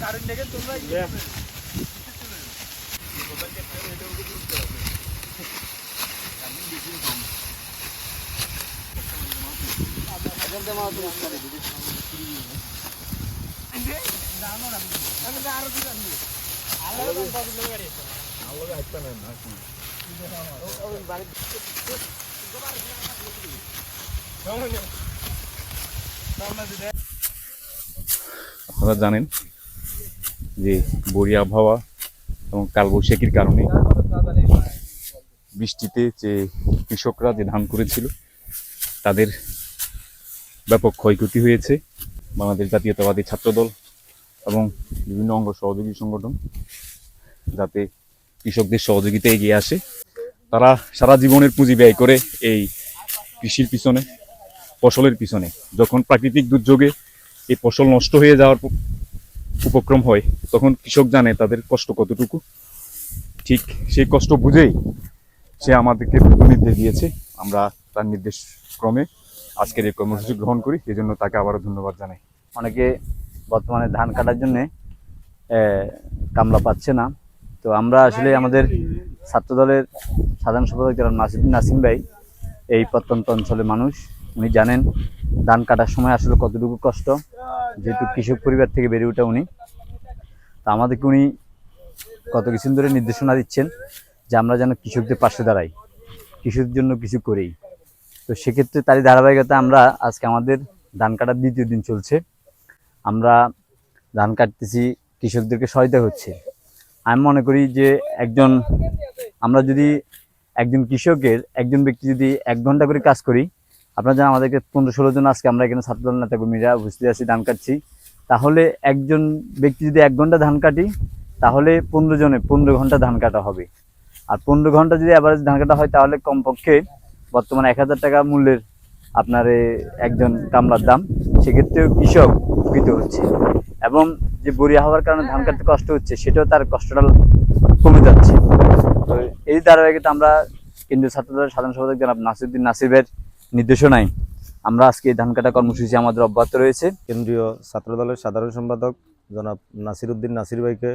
Current দেখে তোমরা বাড়ি আপনারা জানেন যে বড়ি আবহাওয়া এবং কালবৈশাখীর কারণে বৃষ্টিতে যে কৃষকরা যে ধান করেছিল, তাদের ব্যাপক ক্ষয়ক্ষতি হয়েছে। বাংলাদেশ জাতীয়তাবাদী ছাত্রদল এবং বিভিন্ন অঙ্গ সহযোগী সংগঠন যাতে কৃষকদের সহযোগিতা এগিয়ে আসে। তারা সারা জীবনের পুঁজি ব্যয় করে এই কৃষির পিছনে, ফসলের পিছনে, যখন প্রাকৃতিক দুর্যোগে এই ফসল নষ্ট হয়ে যাওয়ার উপক্রম হয়, তখন কৃষক জানে তাদের কষ্ট কতটুকু। ঠিক সেই কষ্ট বুঝেই সে আমাদেরকে নির্দেশ দিয়েছে। আমরা তার নির্দেশ ক্রমে আজকের এই কর্মসূচি গ্রহণ করি। এই জন্য তাকে আবারও ধন্যবাদ জানাই। অনেকে বর্তমানে ধান কাটার জন্য কামলা পাচ্ছে না। তো আমরা আসলে আমাদের ছাত্র দলের সাধারণ সম্পাদক যারা নাসিরুদ্দিন নাসিম ভাই, এই প্রত্যন্ত অঞ্চলের মানুষ। উনি জানেন ধান কাটার সময় আসলে কতটুকু কষ্ট। যেহেতু কৃষক পরিবার থেকে বেড়ে ওঠা উনি, তা আমাদেরকে উনি কত কিছু ধরে নির্দেশনা দিচ্ছেন যে আমরা যেন কৃষকদের পাশে দাঁড়াই, কৃষকদের জন্য কিছু করি। তো সেক্ষেত্রে তারই ধারাবাহিকতা আমরা আজকে আমাদের ধান কাটার দ্বিতীয় দিন চলছে। আমরা ধান কাটতেছি, কৃষকদেরকে সহায়তা হচ্ছে। আমি মনে করি যে একজন, আমরা যদি একজন কৃষকের, একজন ব্যক্তি যদি এক ঘণ্টা করে কাজ করি আপনারা জানেন আমাদেরকে পনেরো ষোলো জন আজকে আমরা এখানে ছাত্রদল নেতা কর্মীরা উপস্থিত আছি, ধান কাটছি। তাহলে একজন ব্যক্তি যদি এক ঘণ্টা ধান কাটি, তাহলে পনেরো জনে, পনেরো ঘণ্টা ধান কাটা হবে। আর পনেরো ঘণ্টা যদি অ্যাভারেজ ধান কাটা হয়, তাহলে কমপক্ষে বর্তমানে এক হাজার টাকা মূল্যের আপনার একজন কামলার দাম, সেক্ষেত্রেও কৃষক উপকৃত হচ্ছে। এবং যে বড়ি হওয়ার কারণে ধান কাটতে কষ্ট হচ্ছে, সেটাও তার কষ্টটা কমে যাচ্ছে। তো এই ধারাবাহিকতা আমরা কেন্দ্রীয় ছাত্রদলের সাধারণ সম্পাদক জনাব নাসিরুদ্দিন নাসিবের নির্দেশনায় আমরা আজকে ধান কাটা কর্মসূচি আমাদের অব্যাহত রয়েছে। কেন্দ্রীয় ছাত্রদলের সাধারণ সম্পাদক জনাব নাসিরউদ্দিন নাসির ভাইকে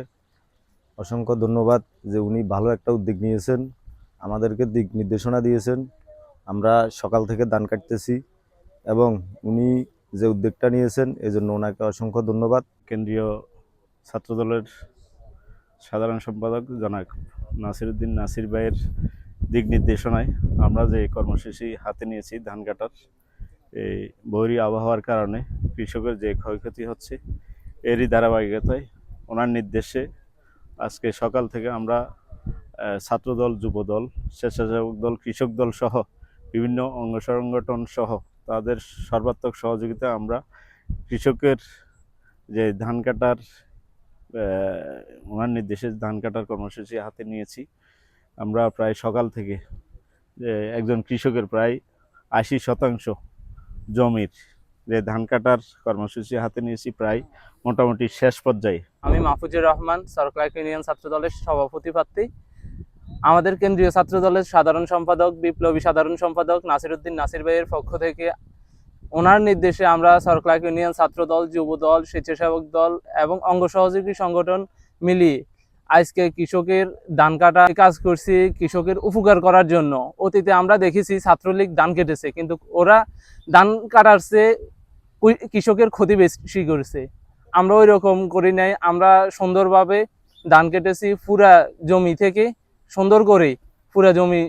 অসংখ্য ধন্যবাদ যে উনি ভালো একটা উদ্যোগ নিয়েছেন আমাদেরকে দিক নির্দেশনা দিয়েছেন। আমরা সকাল থেকে ধান কাটতেছি এবং উনি যে উদ্যোগটা নিয়েছেন এজন্য ওনাকে অসংখ্য ধন্যবাদ। কেন্দ্রীয় ছাত্রদলের সাধারণ সম্পাদক জনাক নাসিরুদ্দিন নাসির ভাইয়ের দিক নির্দেশনায় আমরা যে কর্মসূচি হাতে নিয়েছি ধান কাটার, এই বৈরী আবহাওয়ার কারণে কৃষকের যে ক্ষয়ক্ষতি হচ্ছে, এরই ধারাবাহিকতায় ওনার নির্দেশে আজকে সকাল থেকে আমরা ছাত্রদল, যুবদল, স্বেচ্ছাসেবক দল, কৃষক দল সহ বিভিন্ন অঙ্গ সংগঠন সহ তাদের সর্বাত্মক সহযোগিতা আমরা কৃষকের যে ধান কাটার ওনার নির্দেশে ধান কাটার কর্মসূচি হাতে নিয়েছি। আমরা প্রায় সকাল থেকে একজন কৃষকের প্রায় আশি শতাংশ জমির যে ধান কাটার কর্মসূচি হাতে নিয়েছি প্রায় মোটামুটি শেষ পর্যায়ে। আমি মাহফুজুর রহমান সরকার ইউনিয়ন ছাত্র দলের সভাপতি প্রার্থী আমাদের কেন্দ্রীয় ছাত্র দলের সাধারণ সম্পাদক, বিপ্লবী সাধারণ সম্পাদক নাসিরুদ্দিন নাসির ভাইয়ের পক্ষ থেকে ওনার নির্দেশে আমরা সরকার ইউনিয়ন ছাত্র দল যুব দল স্বেচ্ছাসেবক দল এবং অঙ্গ সহযোগী সংগঠন মিলিয়ে আজকে কৃষকের ধান কাটা কাজ করছি, কৃষকের উপকার করার জন্য। অতীতে আমরা দেখেছি ছাত্রলীগ ধান কেটেছে, কিন্তু ওরা ধান কাটার চেয়ে কৃষকের ক্ষতি বেশি করেছে। আমরা ওই রকম করি নাই, আমরা সুন্দরভাবে ধান কেটেছি, পুরা জমি থেকে সুন্দর করে পুরা জমি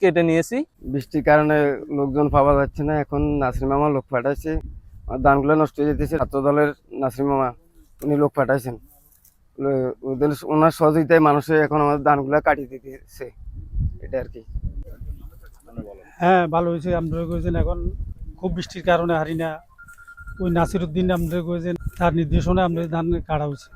কেটে নিয়েছি। বৃষ্টির কারণে লোকজন পাওয়া যাচ্ছে না, এখন নাসির মামা লোক পাঠাইছে। ধানগুলো নষ্ট হয়ে যেতেছে ছাত্র দলের নাসির মামা, উনি লোক পাঠাইছেন। ওদের ওনার সহযোগিতায় মানুষের এখন আমাদের ধানগুলো কাটিয়ে দিতেছে। এটা আর কি। হ্যাঁ ভালো হয়েছে আপনারা করেছেন। এখন খুব বৃষ্টির কারণে হারি না ওই নাসির উদ্দিন আপনারা করেছেন। তার নির্দেশনা আমাদের ধান কাটা হয়েছে।